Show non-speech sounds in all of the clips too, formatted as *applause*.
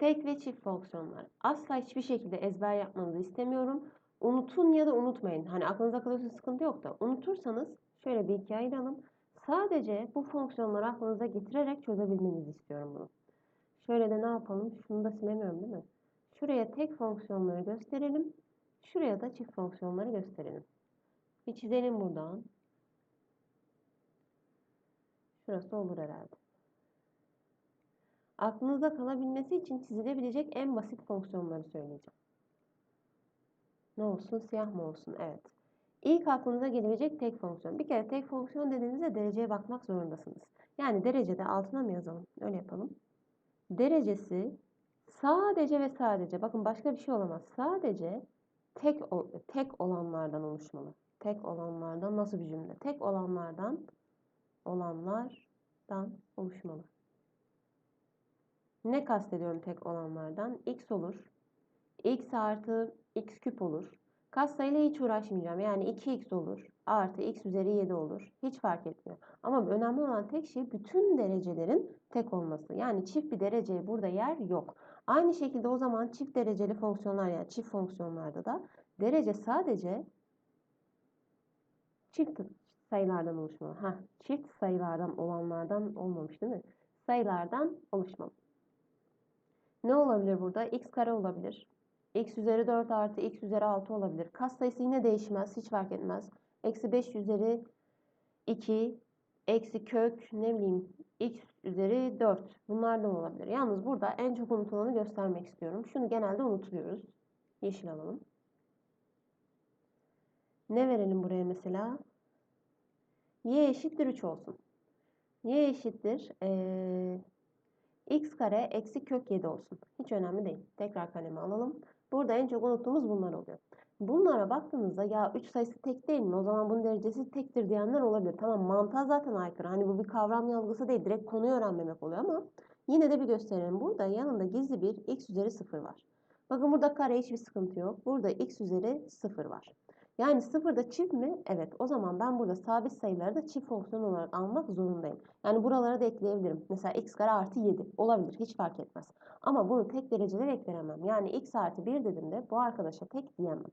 Tek ve çift fonksiyonlar. Asla hiçbir şekilde ezber yapmanızı istemiyorum. Unutun ya da unutmayın. Hani aklınıza kalıyorsa sıkıntı yok da. Unutursanız şöyle bir ikiye ayıralım. Sadece bu fonksiyonları aklınıza getirerek çözebilmenizi istiyorum bunu. Şöyle de ne yapalım? Şunu da silemiyorum değil mi? Şuraya tek fonksiyonları gösterelim. Şuraya da çift fonksiyonları gösterelim. Bir çizelim buradan. Şurası olur herhalde. Aklınızda kalabilmesi için çizilebilecek en basit fonksiyonları söyleyeceğim. Ne olsun? Siyah mı olsun? Evet. İlk aklınıza gelebilecek tek fonksiyon. Bir kere tek fonksiyon dediğinizde dereceye bakmak zorundasınız. Yani derecede altına mı yazalım? Öyle yapalım. Derecesi sadece ve sadece bakın başka bir şey olamaz. Sadece tek tek olanlardan oluşmalı. Tek olanlardan nasıl bir cümle? Tek olanlardan olanlardan oluşmalı. Ne kastediyorum tek olanlardan? x olur. x artı x küp olur. Katsayıyla hiç uğraşmayacağım. Yani 2x olur. Artı x üzeri 7 olur. Hiç fark etmiyor. Ama önemli olan tek şey bütün derecelerin tek olması. Yani çift bir dereceye burada yer yok. Aynı şekilde o zaman çift dereceli fonksiyonlar yani çift fonksiyonlarda da derece sadece çift sayılardan oluşmalı. Ha, çift sayılardan olanlardan olmamış değil mi? Sayılardan oluşmalı. Ne olabilir burada? x kare olabilir. x üzeri 4 artı x üzeri 6 olabilir. Kas sayısı yine değişmez. Hiç fark etmez. Eksi 5 üzeri 2 eksi kök ne bileyim x üzeri 4. Bunlardan olabilir. Yalnız burada en çok unutulanı göstermek istiyorum. Şunu genelde unutuluyoruz. Yeşil alalım. Ne verelim buraya mesela? y eşittir 3 olsun. y eşittir ee, x kare eksi kök 7 olsun. Hiç önemli değil. Tekrar kalemi alalım. Burada en çok unuttuğumuz bunlar oluyor. Bunlara baktığınızda ya 3 sayısı tek değil mi? O zaman bunun derecesi tektir diyenler olabilir. Tamam mantığa zaten aykırı. Hani bu bir kavram yalgısı değil. Direkt konuyu öğrenmemek oluyor ama yine de bir gösterelim. Burada yanında gizli bir x üzeri 0 var. Bakın burada kare hiçbir sıkıntı yok. Burada x üzeri 0 var. Yani sıfırda çift mi? Evet. O zaman ben burada sabit sayıları da çift fonksiyon olarak almak zorundayım. Yani buralara da ekleyebilirim. Mesela x kare artı 7 olabilir. Hiç fark etmez. Ama bunu tek dereceler eklenemem. Yani x artı 1 dediğimde bu arkadaşa tek diyemem.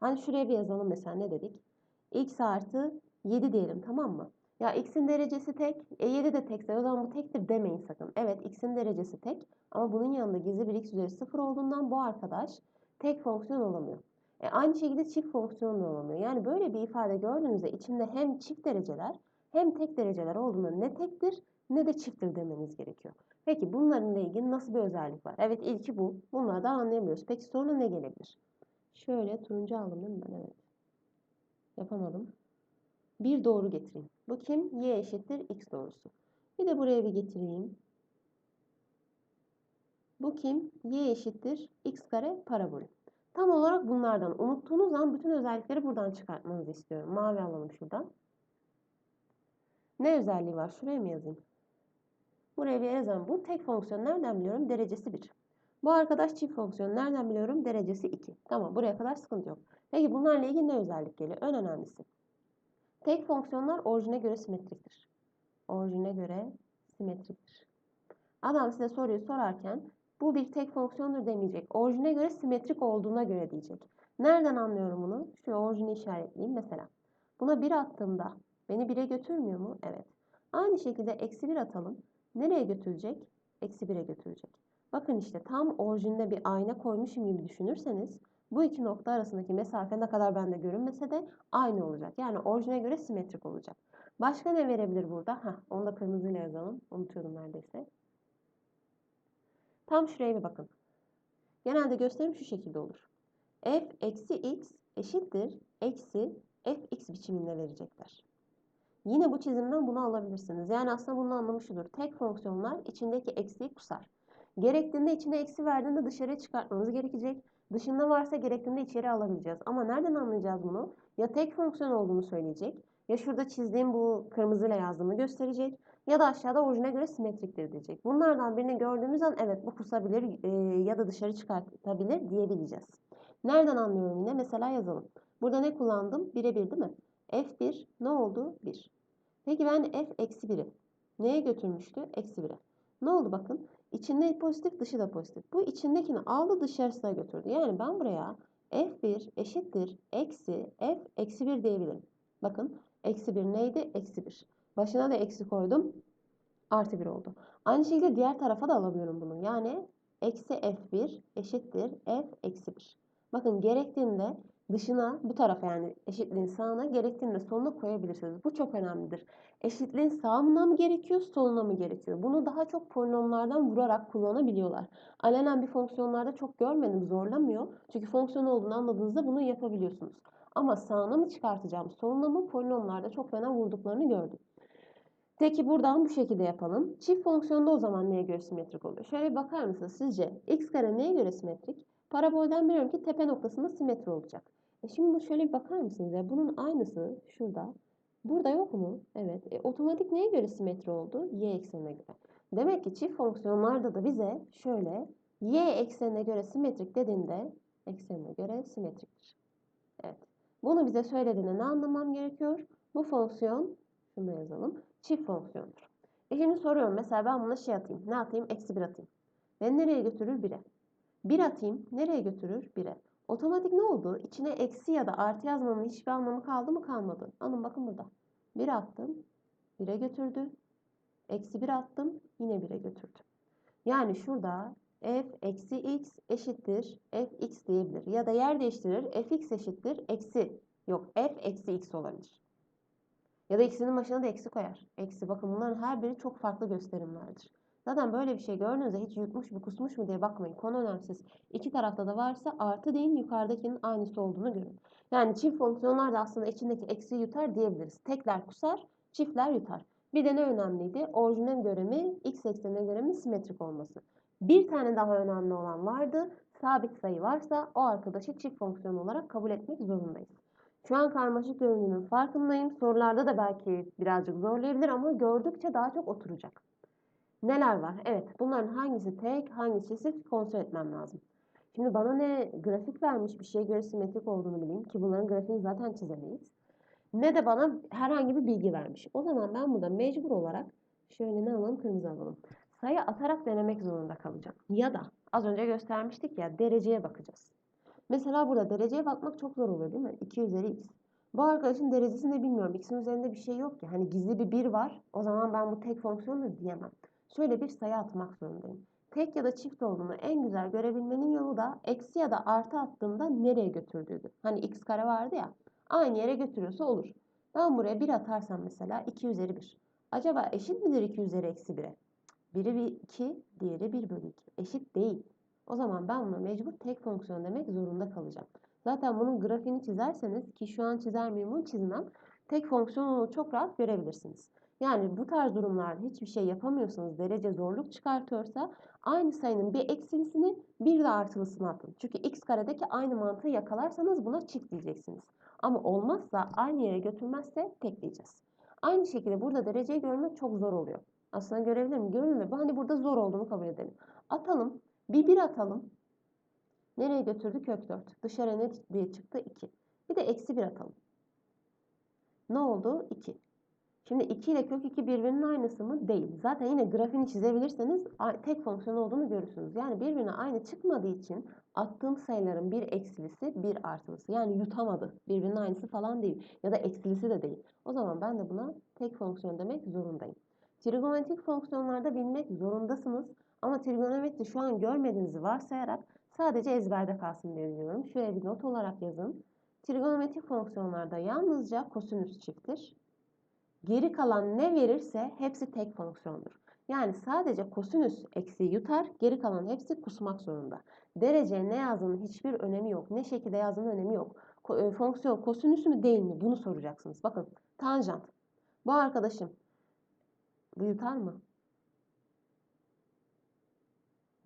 Hani şuraya bir yazalım mesela ne dedik? x artı 7 diyelim tamam mı? Ya x'in derecesi tek, e 7 de tekse o zaman bu tektir demeyin sakın. Evet x'in derecesi tek ama bunun yanında gizli bir x üzeri 0 olduğundan bu arkadaş tek fonksiyon olamıyor. E, aynı şekilde çift fonksiyon da olamıyor. Yani böyle bir ifade gördüğünüzde içinde hem çift dereceler hem tek dereceler olduğunda ne tektir ne de çifttir demeniz gerekiyor. Peki bunlarla ilgili nasıl bir özellik var? Evet ilki bu. Bunlardan anlayamıyoruz. Peki sonra ne gelebilir? Şöyle turuncu aldım değil mi ben? Evet. Yapamadım. Bir doğru getireyim. Bu kim? Y eşittir x doğrusu. Bir de buraya bir getireyim. Bu kim? Y eşittir x kare parabolü. Tam olarak bunlardan. Unuttuğunuz zaman bütün özellikleri buradan çıkartmanızı istiyorum. Mavi alalım şuradan. Ne özelliği var? Şuraya mı yazayım? Buraya bir yazalım. Bu tek fonksiyon nereden biliyorum? Derecesi 1. Bu arkadaş çift fonksiyon nereden biliyorum? Derecesi 2. Tamam buraya kadar sıkıntı yok. Peki bunlarla ilgili ne özellik geliyor? En önemlisi. Tek fonksiyonlar orijine göre simetriktir. Orijine göre simetriktir. Adam size soruyu sorarken bu bir tek fonksiyondur demeyecek. Orijine göre simetrik olduğuna göre diyecek. Nereden anlıyorum bunu? Şu orijini işaretleyeyim mesela. Buna 1 attığımda beni 1'e götürmüyor mu? Evet. Aynı şekilde eksi 1 atalım. Nereye götürecek? Eksi 1'e götürecek. Bakın işte tam orijinde bir ayna koymuşum gibi düşünürseniz bu iki nokta arasındaki mesafe ne kadar bende görünmese de aynı olacak. Yani orijine göre simetrik olacak. Başka ne verebilir burada? Heh, onu da kırmızıyla yazalım. Unutuyordum neredeyse. Tam şuraya bir bakın. Genelde gösterim şu şekilde olur. f eksi x eşittir eksi fx biçiminde verecekler. Yine bu çizimden bunu alabilirsiniz. Yani aslında bunun anlamı şudur. Tek fonksiyonlar içindeki eksiği kusar. Gerektiğinde içine eksi verdiğinde dışarıya çıkartmamız gerekecek. Dışında varsa gerektiğinde içeri alabileceğiz. Ama nereden anlayacağız bunu? Ya tek fonksiyon olduğunu söyleyecek. Ya şurada çizdiğim bu kırmızıyla yazdığımı gösterecek. Ya da aşağıda orijine göre simetriktir diyecek. Bunlardan birini gördüğümüz an evet bu kusabilir e, ya da dışarı çıkartabilir diyebileceğiz. Nereden anlıyorum yine? Mesela yazalım. Burada ne kullandım? 1'e 1 değil mi? F1 ne oldu? 1. Peki ben F eksi 1'i neye götürmüştü? Eksi 1'e. Ne oldu bakın? İçinde pozitif, dışı da pozitif. Bu içindekini aldı dışarısına götürdü. Yani ben buraya f1 eşittir eksi f eksi 1 diyebilirim. Bakın eksi 1 neydi? Eksi 1. Başına da eksi koydum. Artı 1 oldu. Aynı şekilde diğer tarafa da alabiliyorum bunu. Yani eksi f1 eşittir f eksi 1. Bakın gerektiğinde dışına bu tarafa yani eşitliğin sağına gerektiğinde soluna koyabilirsiniz. Bu çok önemlidir. Eşitliğin sağına mı gerekiyor, soluna mı gerekiyor? Bunu daha çok polinomlardan vurarak kullanabiliyorlar. Alenen bir fonksiyonlarda çok görmedim, zorlamıyor. Çünkü fonksiyon olduğunu anladığınızda bunu yapabiliyorsunuz. Ama sağına mı çıkartacağım, soluna mı polinomlarda çok fena vurduklarını gördüm. Peki buradan bu şekilde yapalım. Çift fonksiyonda o zaman neye göre simetrik oluyor? Şöyle bakar mısınız? Sizce x kare neye göre simetrik? Parabolden biliyorum ki tepe noktasında simetri olacak. E şimdi şöyle bir bakar mısınız ya? Bunun aynısı şurada. Burada yok mu? Evet. E, otomatik neye göre simetri oldu? Y eksenine göre. Demek ki çift fonksiyonlarda da bize şöyle y eksenine göre simetrik dediğinde eksenine göre simetriktir. Evet. Bunu bize söylediğinde ne anlamam gerekiyor? Bu fonksiyon, şunu yazalım, çift fonksiyondur. E şimdi soruyorum mesela ben buna şey atayım. Ne atayım? Eksi 1 atayım. Beni nereye götürür? 1'e. 1 atayım. Nereye götürür? 1'e. Otomatik ne oldu? İçine eksi ya da artı yazmanın hiçbir anlamı kaldı mı? Kalmadı. Alın bakın burada. 1 attım. 1'e götürdü. Eksi 1 attım. Yine 1'e götürdü. Yani şurada f eksi x eşittir fx diyebilir. Ya da yer değiştirir. fx eşittir eksi. Yok f eksi x olabilir. Ya da x'inin başına da eksi koyar. Eksi bakın bunların her biri çok farklı gösterimlerdir. Zaten böyle bir şey gördüğünüzde hiç yutmuş mu kusmuş mu diye bakmayın. Konu önemsiz. İki tarafta da varsa artı deyin yukarıdakinin aynısı olduğunu görün. Yani çift fonksiyonlar da aslında içindeki eksi yutar diyebiliriz. Tekler kusar, çiftler yutar. Bir de ne önemliydi? Orijinal göre mi, x eksenine göre mi simetrik olması. Bir tane daha önemli olan vardı. Sabit sayı varsa o arkadaşı çift fonksiyon olarak kabul etmek zorundayız. Şu an karmaşık göründüğünün farkındayım. Sorularda da belki birazcık zorlayabilir ama gördükçe daha çok oturacak. Neler var? Evet, bunların hangisi tek, hangisi çift kontrol etmem lazım. Şimdi bana ne grafik vermiş bir şeye göre simetrik olduğunu bileyim ki bunların grafiğini zaten çizemeyiz. Ne de bana herhangi bir bilgi vermiş. O zaman ben burada mecbur olarak şöyle ne alalım? Kırmızı alalım. Sayı atarak denemek zorunda kalacağım. Ya da az önce göstermiştik ya dereceye bakacağız. Mesela burada dereceye bakmak çok zor oluyor değil mi? 2 üzeri x. Bu arkadaşın derecesini de bilmiyorum. X'in üzerinde bir şey yok ki. Hani gizli bir 1 var. O zaman ben bu tek fonksiyondur diyemem. Şöyle bir sayı atmak zorundayım. Tek ya da çift olduğunu en güzel görebilmenin yolu da eksi ya da artı attığımda nereye götürdüğüdür. Hani x kare vardı ya. Aynı yere götürüyorsa olur. Ben buraya 1 atarsam mesela 2 üzeri 1. Acaba eşit midir 2 üzeri eksi 1'e? Biri bir 2, diğeri 1 bölü 2. Eşit değil. O zaman ben buna mecbur tek fonksiyon demek zorunda kalacağım. Zaten bunun grafiğini çizerseniz ki şu an çizer miyim bunu çizmem. Tek fonksiyonu çok rahat görebilirsiniz. Yani bu tarz durumlarda hiçbir şey yapamıyorsanız derece zorluk çıkartıyorsa aynı sayının bir eksilisini bir de artılısını atın. Çünkü x karedeki aynı mantığı yakalarsanız buna çift diyeceksiniz. Ama olmazsa aynı yere götürmezse tek diyeceğiz. Aynı şekilde burada dereceyi görmek çok zor oluyor. Aslında görebilir mi? Görünmüyor. Bu hani burada zor olduğunu kabul edelim. Atalım. Bir bir atalım. Nereye götürdü? Kök 4. Dışarı ne diye çıktı? 2. Bir de eksi 1 atalım. Ne oldu? 2. Şimdi 2 ile kök 2 birbirinin aynısı mı? Değil. Zaten yine grafiğini çizebilirseniz tek fonksiyon olduğunu görürsünüz. Yani birbirine aynı çıkmadığı için attığım sayıların bir eksilisi bir artılısı. Yani yutamadı. Birbirinin aynısı falan değil. Ya da eksilisi de değil. O zaman ben de buna tek fonksiyon demek zorundayım. Trigonometrik fonksiyonlarda bilmek zorundasınız. Ama trigonometri şu an görmediğinizi varsayarak sadece ezberde kalsın diye diyorum. Şöyle bir not olarak yazın. Trigonometrik fonksiyonlarda yalnızca kosinüs çifttir. Geri kalan ne verirse hepsi tek fonksiyondur. Yani sadece kosinüs eksi yutar, geri kalan hepsi kusmak zorunda. Derece ne yazdığının hiçbir önemi yok. Ne şekilde yazdığının önemi yok. E, fonksiyon kosinüs mü değil mi? Bunu soracaksınız. Bakın tanjant. Bu arkadaşım bu yutar mı?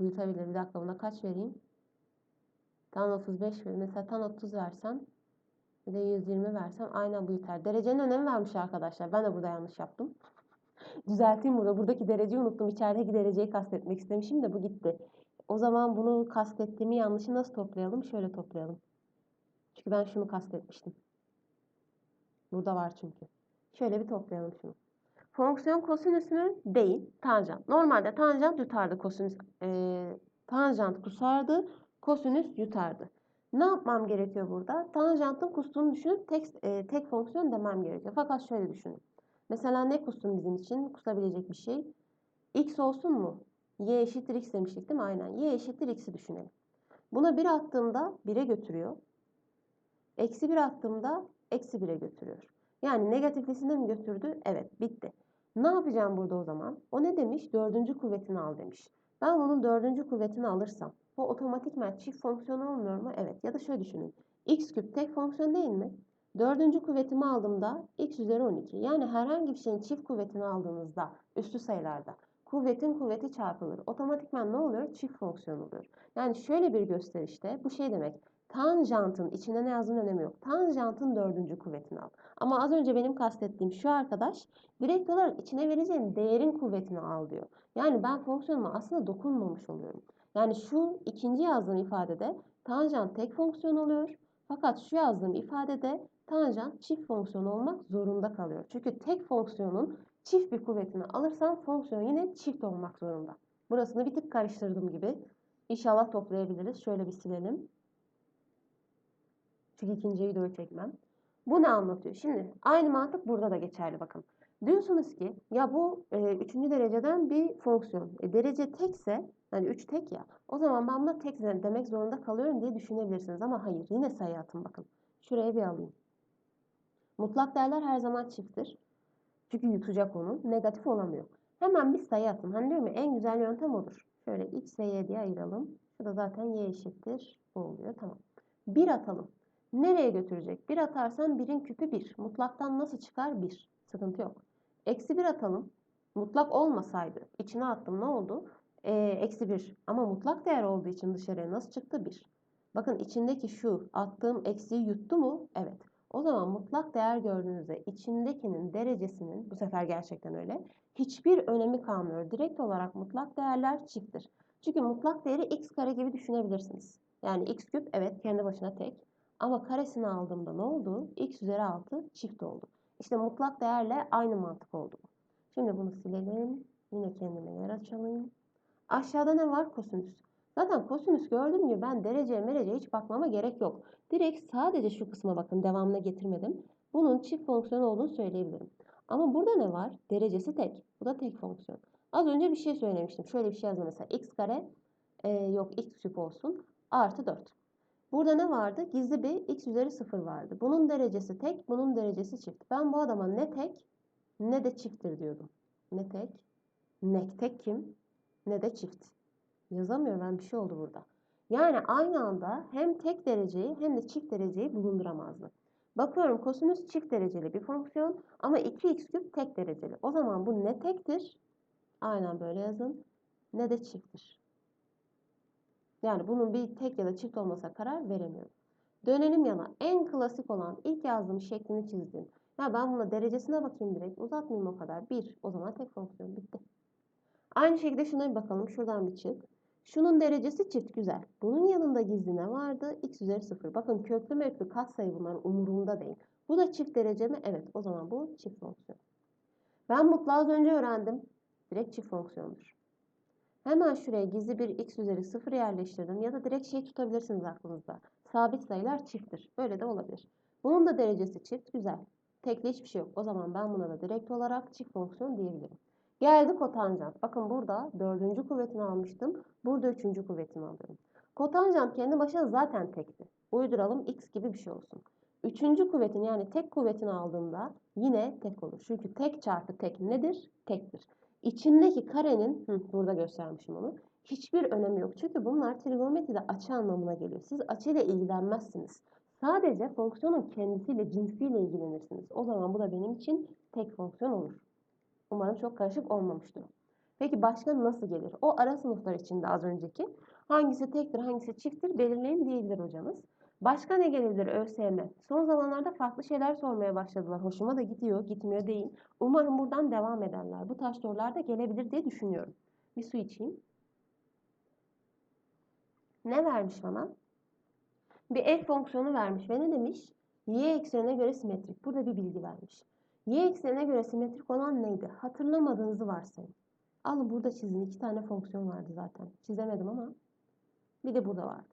Bu yutabilir. Bir dakika buna kaç vereyim? Tan 35 ver. Mesela tan 30 versem bir de 120 versem aynen bu yeter. Derecenin önemi vermiş arkadaşlar. Ben de burada yanlış yaptım. *laughs* Düzelteyim burada. Buradaki dereceyi unuttum. İçerideki dereceyi kastetmek istemişim de bu gitti. O zaman bunu kastettiğimi yanlışı nasıl toplayalım? Şöyle toplayalım. Çünkü ben şunu kastetmiştim. Burada var çünkü. Şöyle bir toplayalım şunu. Fonksiyon kosinüs mü? Değil. Tanjant. Normalde tanjant yutardı kosinüs. E, tanjant kusardı. Kosinüs yutardı. Ne yapmam gerekiyor burada? Tanjantın kustuğunu düşünüp tek, e, tek fonksiyon demem gerekiyor. Fakat şöyle düşünün. Mesela ne kustum bizim için? Kusabilecek bir şey. X olsun mu? Y eşittir X demiştik değil mi? Aynen. Y eşittir X'i düşünelim. Buna 1 attığımda 1'e götürüyor. Eksi 1 attığımda eksi 1'e götürüyor. Yani negatiflisine mi götürdü? Evet bitti. Ne yapacağım burada o zaman? O ne demiş? Dördüncü kuvvetini al demiş. Ben bunun dördüncü kuvvetini alırsam bu otomatikman çift fonksiyon olmuyor mu? Evet. Ya da şöyle düşünün. x küp tek fonksiyon değil mi? Dördüncü kuvvetimi aldığımda x üzeri 12. Yani herhangi bir şeyin çift kuvvetini aldığınızda üstü sayılarda kuvvetin kuvveti çarpılır. Otomatikman ne oluyor? Çift fonksiyon oluyor. Yani şöyle bir gösterişte bu şey demek. Tanjantın içinde ne yazdığının önemi yok. Tanjantın dördüncü kuvvetini al. Ama az önce benim kastettiğim şu arkadaş direkt olarak içine vereceğin değerin kuvvetini al diyor. Yani ben fonksiyonuma aslında dokunmamış oluyorum. Yani şu ikinci yazdığım ifadede tanjant tek fonksiyon oluyor. Fakat şu yazdığım ifadede tanjant çift fonksiyon olmak zorunda kalıyor. Çünkü tek fonksiyonun çift bir kuvvetini alırsam fonksiyon yine çift olmak zorunda. Burasını bir tık karıştırdım gibi. İnşallah toplayabiliriz. Şöyle bir silelim. Çünkü ikinci videoyu çekmem. Bu ne anlatıyor? Şimdi aynı mantık burada da geçerli bakın. Diyorsunuz ki ya bu e, üçüncü dereceden bir fonksiyon. E, derece tekse yani 3 tek ya. O zaman ben buna tek demek zorunda kalıyorum diye düşünebilirsiniz. Ama hayır yine sayı atın bakın. Şuraya bir alayım. Mutlak değerler her zaman çifttir. Çünkü yutacak onu. Negatif olamıyor. Hemen bir sayı atın. Hani diyorum ya en güzel yöntem odur. Şöyle x ve y diye ayıralım. Şurada zaten y eşittir. Bu oluyor. Tamam. 1 atalım. Nereye götürecek? 1 atarsan 1'in küpü 1. Mutlaktan nasıl çıkar? 1. Sıkıntı yok. Eksi 1 atalım. Mutlak olmasaydı içine attım ne oldu? e, eksi 1 ama mutlak değer olduğu için dışarıya nasıl çıktı? 1. Bakın içindeki şu attığım eksiği yuttu mu? Evet. O zaman mutlak değer gördüğünüzde içindekinin derecesinin bu sefer gerçekten öyle hiçbir önemi kalmıyor. Direkt olarak mutlak değerler çifttir. Çünkü mutlak değeri x kare gibi düşünebilirsiniz. Yani x küp evet kendi başına tek. Ama karesini aldığımda ne oldu? x üzeri 6 çift oldu. İşte mutlak değerle aynı mantık oldu. Şimdi bunu silelim. Yine kendime yer açalım. Aşağıda ne var? Kosinüs. Zaten kosinüs gördüm gibi ben dereceye mereceye hiç bakmama gerek yok. Direkt sadece şu kısma bakın devamına getirmedim. Bunun çift fonksiyon olduğunu söyleyebilirim. Ama burada ne var? Derecesi tek. Bu da tek fonksiyon. Az önce bir şey söylemiştim. Şöyle bir şey yazdım mesela. x kare e, yok x küp olsun. Artı 4. Burada ne vardı? Gizli bir x üzeri 0 vardı. Bunun derecesi tek, bunun derecesi çift. Ben bu adama ne tek ne de çifttir diyordum. Ne tek? Ne tek kim? ne de çift. Yazamıyorum ben bir şey oldu burada. Yani aynı anda hem tek dereceyi hem de çift dereceyi bulunduramazdı. Bakıyorum kosinüs çift dereceli bir fonksiyon ama 2x küp tek dereceli. O zaman bu ne tektir? Aynen böyle yazın. Ne de çifttir. Yani bunun bir tek ya da çift olmasa karar veremiyorum. Dönelim yana en klasik olan ilk yazdığım şeklini çizdim. Ya ben buna derecesine bakayım direkt uzatmayayım o kadar. 1 o zaman tek fonksiyon bitti. Aynı şekilde şuna bir bakalım. Şuradan bir çık. Şunun derecesi çift güzel. Bunun yanında gizli ne vardı? x üzeri 0. Bakın köklü möklü katsayı bunların umurumda değil. Bu da çift derece mi? Evet. O zaman bu çift fonksiyon. Ben mutlu az önce öğrendim. Direkt çift fonksiyondur. Hemen şuraya gizli bir x üzeri 0 yerleştirdim. Ya da direkt şey tutabilirsiniz aklınızda. Sabit sayılar çifttir. Böyle de olabilir. Bunun da derecesi çift. Güzel. Tekli hiçbir şey yok. O zaman ben buna da direkt olarak çift fonksiyon diyebilirim. Geldi kotanjant. Bakın burada dördüncü kuvvetini almıştım. Burada üçüncü kuvvetini alıyorum. Kotanjant kendi başına zaten tekti. Uyduralım x gibi bir şey olsun. Üçüncü kuvvetini yani tek kuvvetini aldığımda yine tek olur. Çünkü tek çarpı tek nedir? Tektir. İçindeki karenin, hı, burada göstermişim onu, hiçbir önemi yok. Çünkü bunlar trigonometride açı anlamına geliyor. Siz açıyla ilgilenmezsiniz. Sadece fonksiyonun kendisiyle, cinsiyle ilgilenirsiniz. O zaman bu da benim için tek fonksiyon olur. Umarım çok karışık olmamıştır. Peki başka nasıl gelir? O ara sınıflar içinde az önceki hangisi tektir hangisi çifttir belirleyin diyebilir hocamız. Başka ne gelebilir ÖSYM? Son zamanlarda farklı şeyler sormaya başladılar. Hoşuma da gidiyor, gitmiyor değil. Umarım buradan devam ederler. Bu taş sorular da gelebilir diye düşünüyorum. Bir su içeyim. Ne vermiş bana? Bir f fonksiyonu vermiş ve ne demiş? Y eksenine göre simetrik. Burada bir bilgi vermiş. Y eksenine göre simetrik olan neydi? Hatırlamadığınızı varsayın. Alın burada çizin. İki tane fonksiyon vardı zaten. Çizemedim ama bir de burada vardı.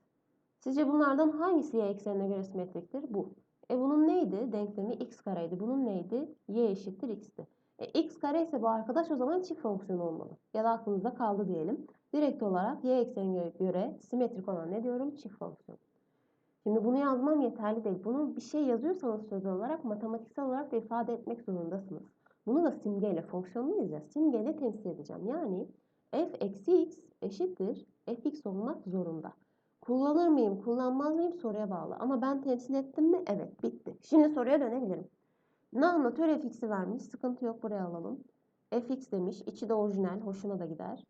Sizce bunlardan hangisi y eksenine göre simetriktir? Bu. E bunun neydi? Denklemi x kareydi. Bunun neydi? y eşittir x'ti. E x kare ise bu arkadaş o zaman çift fonksiyon olmalı. Ya da aklınızda kaldı diyelim. Direkt olarak y eksenine göre simetrik olan ne diyorum? Çift fonksiyon. Şimdi bunu yazmam yeterli değil. Bunu bir şey yazıyorsanız söz olarak matematiksel olarak da ifade etmek zorundasınız. Bunu da simgeyle fonksiyonluyuz ya. Simgeyle temsil edeceğim. Yani f eksi x eşittir fx olmak zorunda. Kullanır mıyım, kullanmaz mıyım soruya bağlı. Ama ben temsil ettim mi? Evet, bitti. Şimdi soruya dönebilirim. Ne anlatıyor? fx'i vermiş. Sıkıntı yok. Buraya alalım. fx demiş. İçi de orijinal. Hoşuna da gider.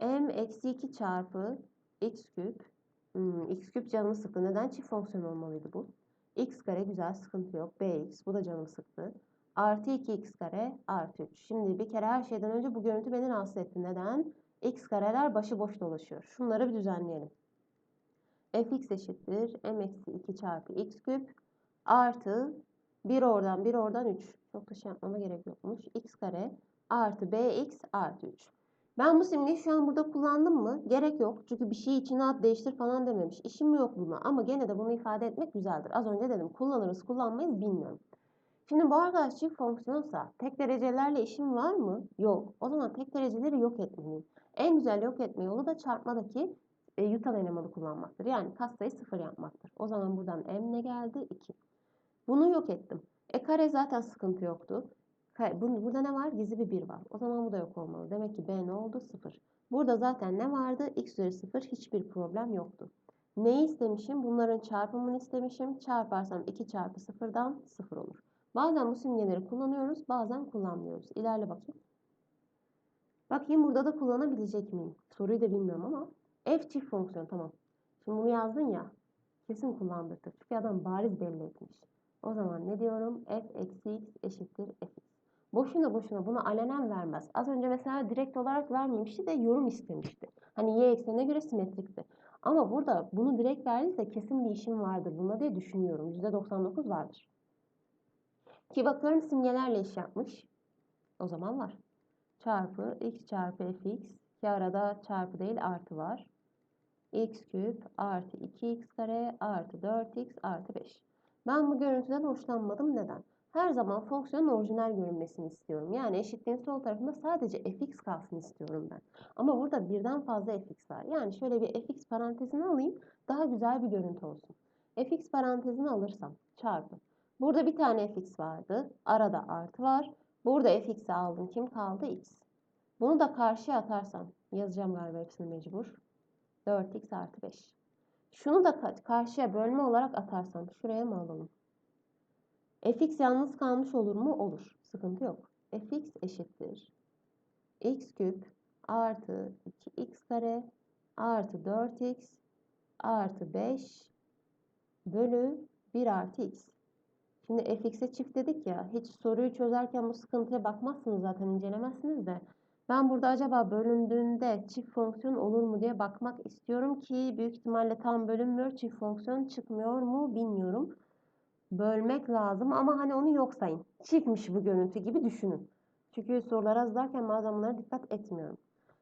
m eksi 2 çarpı x küp. Hmm, x küp canımı sıktı. Neden? Çift fonksiyon olmalıydı bu. x kare güzel sıkıntı yok. bx bu da canımı sıktı. Artı 2x kare artı 3. Şimdi bir kere her şeyden önce bu görüntü beni rahatsız etti. Neden? x kareler başıboş dolaşıyor. Şunları bir düzenleyelim fx eşittir m eksi 2 çarpı x küp artı 1 oradan 1 oradan 3. Çok da şey yapmama gerek yokmuş. x kare artı bx artı 3. Ben bu simgeyi şu an burada kullandım mı? Gerek yok. Çünkü bir şey içine at değiştir falan dememiş. İşim yok buna. Ama gene de bunu ifade etmek güzeldir. Az önce dedim kullanırız kullanmayız bilmiyorum. Şimdi bu arkadaş çift fonksiyonsa tek derecelerle işim var mı? Yok. O zaman tek dereceleri yok etmeliyim. En güzel yok etme yolu da çarpmadaki e, yutan elemanı kullanmaktır. Yani katsayı sıfır yapmaktır. O zaman buradan m ne geldi? 2. Bunu yok ettim. E kare zaten sıkıntı yoktu. Burada ne var? Gizli bir 1 var. O zaman bu da yok olmalı. Demek ki b ne oldu? 0. Burada zaten ne vardı? x üzeri 0 hiçbir problem yoktu. Neyi istemişim? Bunların çarpımını istemişim. Çarparsam 2 çarpı 0'dan 0 olur. Bazen bu simgeleri kullanıyoruz, bazen kullanmıyoruz. İlerle bakayım. Bakayım burada da kullanabilecek miyim? Soruyu da bilmiyorum ama F çift fonksiyon tamam. Şimdi bunu yazdın ya. Kesin kullandırdı. Çünkü adam bariz belli etmiş. O zaman ne diyorum? F eksi x eşittir f. Boşuna boşuna bunu alenen vermez. Az önce mesela direkt olarak vermemişti de yorum istemişti. Hani y eksenine göre simetrikti. Ama burada bunu direkt verdiyse kesin bir işim vardır buna diye düşünüyorum. %99 vardır. Ki bakıyorum simgelerle iş yapmış. O zaman var. Çarpı x çarpı fx. Ki arada çarpı değil artı var x küp artı 2x kare artı 4x artı 5. Ben bu görüntüden hoşlanmadım. Neden? Her zaman fonksiyonun orijinal görünmesini istiyorum. Yani eşitliğin sol tarafında sadece fx kalsın istiyorum ben. Ama burada birden fazla fx var. Yani şöyle bir fx parantezini alayım. Daha güzel bir görüntü olsun. fx parantezini alırsam çarpı. Burada bir tane fx vardı. Arada artı var. Burada fx'i aldım. Kim kaldı? x. Bunu da karşıya atarsam yazacağım galiba hepsini mecbur. 4x artı 5. Şunu da karşıya bölme olarak atarsam şuraya mı alalım? fx yalnız kalmış olur mu? Olur. Sıkıntı yok. fx eşittir. x küp artı 2x kare artı 4x artı 5 bölü 1 artı x. Şimdi fx'e çift dedik ya. Hiç soruyu çözerken bu sıkıntıya bakmazsınız zaten incelemezsiniz de. Ben burada acaba bölündüğünde çift fonksiyon olur mu diye bakmak istiyorum ki büyük ihtimalle tam bölünmüyor. Çift fonksiyon çıkmıyor mu bilmiyorum. Bölmek lazım ama hani onu yok sayın. Çiftmiş bu görüntü gibi düşünün. Çünkü soruları hazırlarken bazen bunlara dikkat etmiyorum.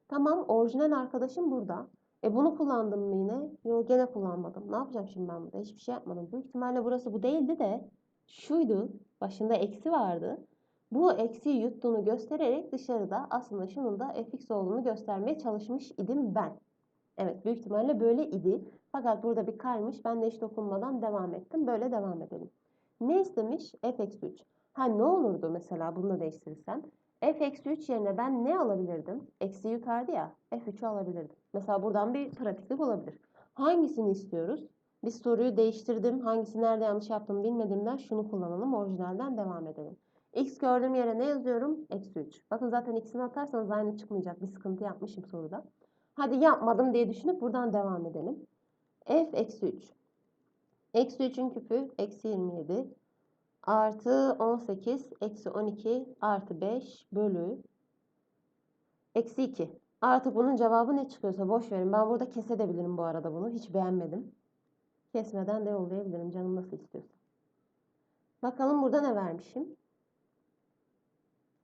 Tamam orijinal arkadaşım burada. E bunu kullandım mı yine? Yok gene kullanmadım. Ne yapacağım şimdi ben burada? Hiçbir şey yapmadım. Büyük ihtimalle burası bu değildi de şuydu. Başında eksi vardı. Bu eksiği yuttuğunu göstererek dışarıda aslında şunun da fx olduğunu göstermeye çalışmış idim ben. Evet büyük ihtimalle böyle idi. Fakat burada bir kaymış. Ben de hiç dokunmadan devam ettim. Böyle devam edelim. Ne istemiş? f eksi 3. Ha ne olurdu mesela bunu da değiştirirsem? f eksi 3 yerine ben ne alabilirdim? Eksi yutardı ya. f3'ü alabilirdim. Mesela buradan bir pratiklik olabilir. Hangisini istiyoruz? Biz soruyu değiştirdim. Hangisi nerede yanlış yaptım bilmediğimden şunu kullanalım. Orijinalden devam edelim. X gördüğüm yere ne yazıyorum? Eksi 3. Bakın zaten x'ini atarsanız aynı çıkmayacak. Bir sıkıntı yapmışım soruda. Hadi yapmadım diye düşünüp buradan devam edelim. F eksi 3. Eksi 3'ün küpü eksi 27. Artı 18 eksi 12 artı 5 bölü eksi 2. Artık bunun cevabı ne çıkıyorsa boş verin. Ben burada kesebilirim bu arada bunu. Hiç beğenmedim. Kesmeden de yollayabilirim. Canım nasıl istiyorsa. Bakalım burada ne vermişim?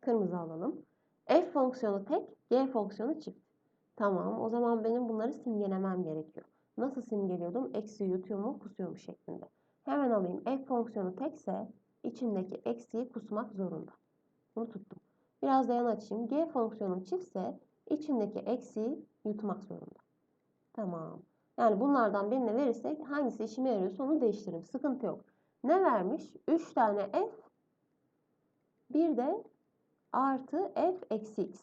Kırmızı alalım. F fonksiyonu tek, G fonksiyonu çift. Tamam o zaman benim bunları simgelemem gerekiyor. Nasıl simgeliyordum? Eksi yutuyor mu kusuyor mu şeklinde. Hemen alayım. F fonksiyonu tekse içindeki eksiyi kusmak zorunda. Bunu tuttum. Biraz da yan açayım. G fonksiyonu çiftse içindeki eksiği yutmak zorunda. Tamam. Yani bunlardan birine verirsek hangisi işime yarıyorsa onu değiştiririm. Sıkıntı yok. Ne vermiş? 3 tane f bir de artı f eksi x.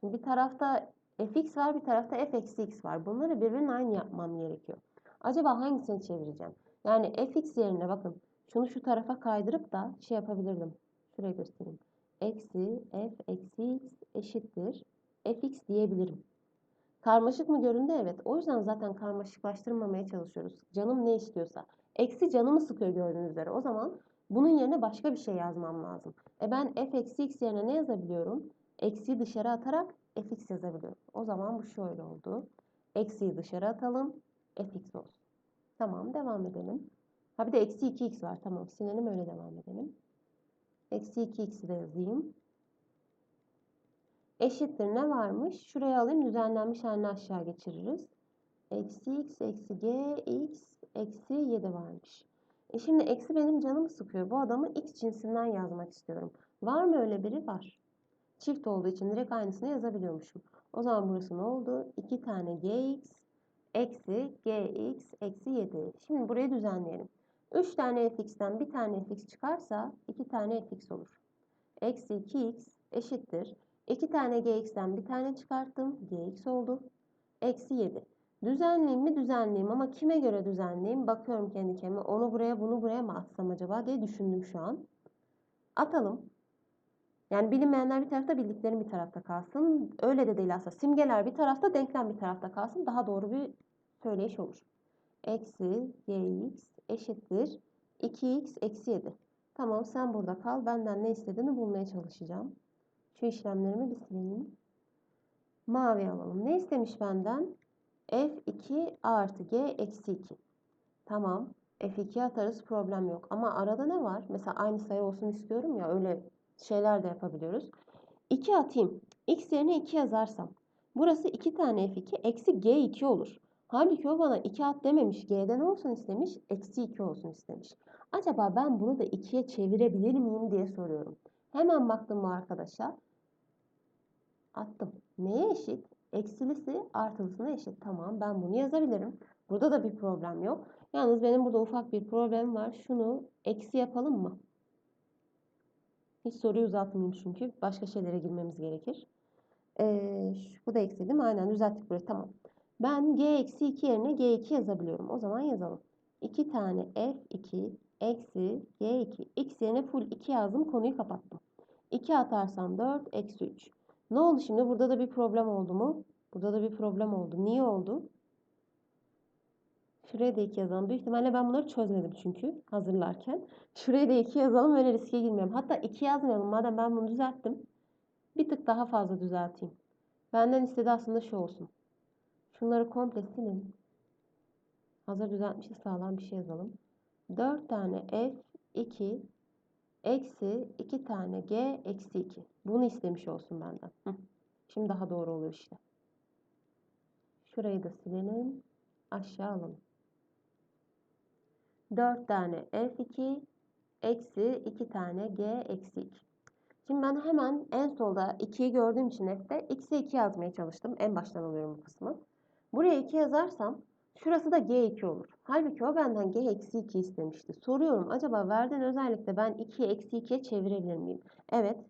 Şimdi bir tarafta fx var bir tarafta f eksi x var. Bunları birbirine aynı yapmam gerekiyor. Acaba hangisini çevireceğim? Yani fx yerine bakın şunu şu tarafa kaydırıp da şey yapabilirdim. Şuraya göstereyim. Eksi f eksi x eşittir fx diyebilirim. Karmaşık mı göründü? Evet. O yüzden zaten karmaşıklaştırmamaya çalışıyoruz. Canım ne istiyorsa. Eksi canımı sıkıyor gördüğünüz üzere. O zaman bunun yerine başka bir şey yazmam lazım. E ben f eksi x yerine ne yazabiliyorum? Eksiyi dışarı atarak fx yazabiliyorum. O zaman bu şöyle oldu. Eksiyi dışarı atalım. fx olsun. Tamam devam edelim. Ha bir de eksi 2x var. Tamam silelim öyle devam edelim. Eksi 2x'i de yazayım. Eşittir ne varmış? Şuraya alayım düzenlenmiş halini aşağı geçiririz. Eksi x eksi g x eksi 7 varmış. E şimdi eksi benim canımı sıkıyor. Bu adamı x cinsinden yazmak istiyorum. Var mı öyle biri? Var. Çift olduğu için direkt aynısını yazabiliyormuşum. O zaman burası ne oldu? 2 tane gx eksi gx eksi 7. Şimdi burayı düzenleyelim. 3 tane fx'ten bir tane fx çıkarsa 2 tane fx olur. Eksi 2x eşittir. 2 tane gx'ten bir tane çıkarttım. gx oldu. Eksi 7. Düzenleyeyim mi? Düzenleyeyim ama kime göre düzenleyeyim? Bakıyorum kendi kendime. Onu buraya bunu buraya mı atsam acaba diye düşündüm şu an. Atalım. Yani bilinmeyenler bir tarafta bildiklerim bir tarafta kalsın. Öyle de değil aslında. Simgeler bir tarafta denklem bir tarafta kalsın. Daha doğru bir söyleyiş olur. Eksi gx eşittir. 2x eksi 7. Tamam sen burada kal. Benden ne istediğini bulmaya çalışacağım. Şu işlemlerimi bir sileyim. Mavi alalım. Ne istemiş benden? F2 artı G eksi 2. Tamam. F2 atarız problem yok. Ama arada ne var? Mesela aynı sayı olsun istiyorum ya öyle şeyler de yapabiliyoruz. 2 atayım. X yerine 2 yazarsam. Burası 2 tane F2 eksi G2 olur. Halbuki o bana 2 at dememiş. G'de ne olsun istemiş? Eksi 2 olsun istemiş. Acaba ben bunu da 2'ye çevirebilir miyim diye soruyorum. Hemen baktım bu arkadaşa. Attım. Neye eşit? Eksilisi artılısına eşit. Tamam ben bunu yazabilirim. Burada da bir problem yok. Yalnız benim burada ufak bir problem var. Şunu eksi yapalım mı? Hiç soruyu uzatmayayım çünkü. Başka şeylere girmemiz gerekir. Ee, bu da eksi değil mi? Aynen düzelttik burayı. Tamam. Ben g eksi 2 yerine g2 yazabiliyorum. O zaman yazalım. 2 tane f2 eksi g2. x yerine full 2 yazdım. Konuyu kapattım. 2 atarsam 4 eksi 3. Ne oldu şimdi? Burada da bir problem oldu mu? Burada da bir problem oldu. Niye oldu? Şuraya da 2 yazalım. Büyük ihtimalle ben bunları çözmedim çünkü hazırlarken. Şuraya da 2 yazalım öyle riske girmeyelim. Hatta 2 yazmayalım. Madem ben bunu düzelttim. Bir tık daha fazla düzelteyim. Benden istediği aslında şu olsun. Şunları komple silin. Hazır düzeltmişiz sağlam bir şey yazalım. 4 tane f2 eksi 2 tane g eksi 2. Bunu istemiş olsun benden. Hı. Şimdi daha doğru oluyor işte. Şurayı da silelim. Aşağı alalım. 4 tane f2 eksi 2 tane g eksi 2. Şimdi ben hemen en solda 2'yi gördüğüm için f'te x'e 2 yazmaya çalıştım. En baştan alıyorum bu kısmı. Buraya 2 yazarsam şurası da g2 olur. Halbuki o benden g eksi 2 istemişti. Soruyorum acaba verdiğin özellikle ben 2'yi eksi 2'ye çevirebilir miyim? Evet.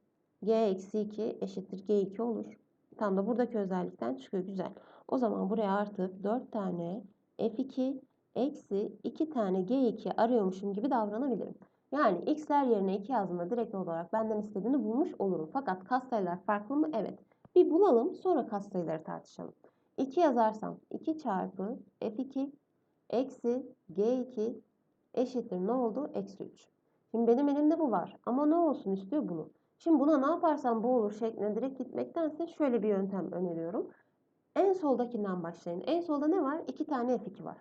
g eksi 2 eşittir g2 olur. Tam da buradaki özellikten çıkıyor. Güzel. O zaman buraya artık 4 tane f2 eksi 2 tane g2 arıyormuşum gibi davranabilirim. Yani x'ler yerine 2 yazdığımda direkt olarak benden istediğini bulmuş olurum. Fakat katsayılar farklı mı? Evet. Bir bulalım sonra katsayıları tartışalım. 2 yazarsam 2 çarpı f2 eksi g2 eşittir ne oldu? Eksi 3. Şimdi benim elimde bu var ama ne olsun istiyor bunu. Şimdi buna ne yaparsam bu olur şeklinde direkt gitmektense şöyle bir yöntem öneriyorum. En soldakinden başlayın. En solda ne var? 2 tane f2 var.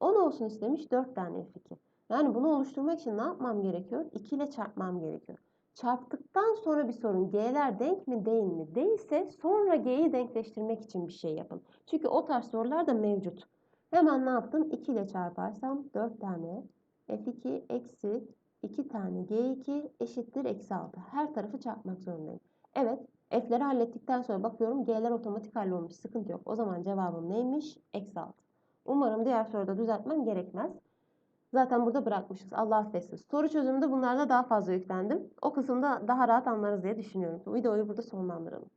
10 olsun istemiş 4 tane f2. Yani bunu oluşturmak için ne yapmam gerekiyor? 2 ile çarpmam gerekiyor. Çarptıktan sonra bir sorun G'ler denk mi değil mi değilse sonra G'yi denkleştirmek için bir şey yapın. Çünkü o tarz sorular da mevcut. Hemen ne yaptım? 2 ile çarparsam 4 tane F2 eksi 2 tane G2 eşittir eksi 6. Her tarafı çarpmak zorundayım. Evet F'leri hallettikten sonra bakıyorum G'ler otomatik hallolmuş. Sıkıntı yok. O zaman cevabım neymiş? Eksi 6. Umarım diğer soruda düzeltmem gerekmez. Zaten burada bırakmışız. Allah affetsin. Soru çözümünde bunlarda daha fazla yüklendim. O kısımda daha rahat anlarız diye düşünüyorum. Videoyu burada sonlandıralım.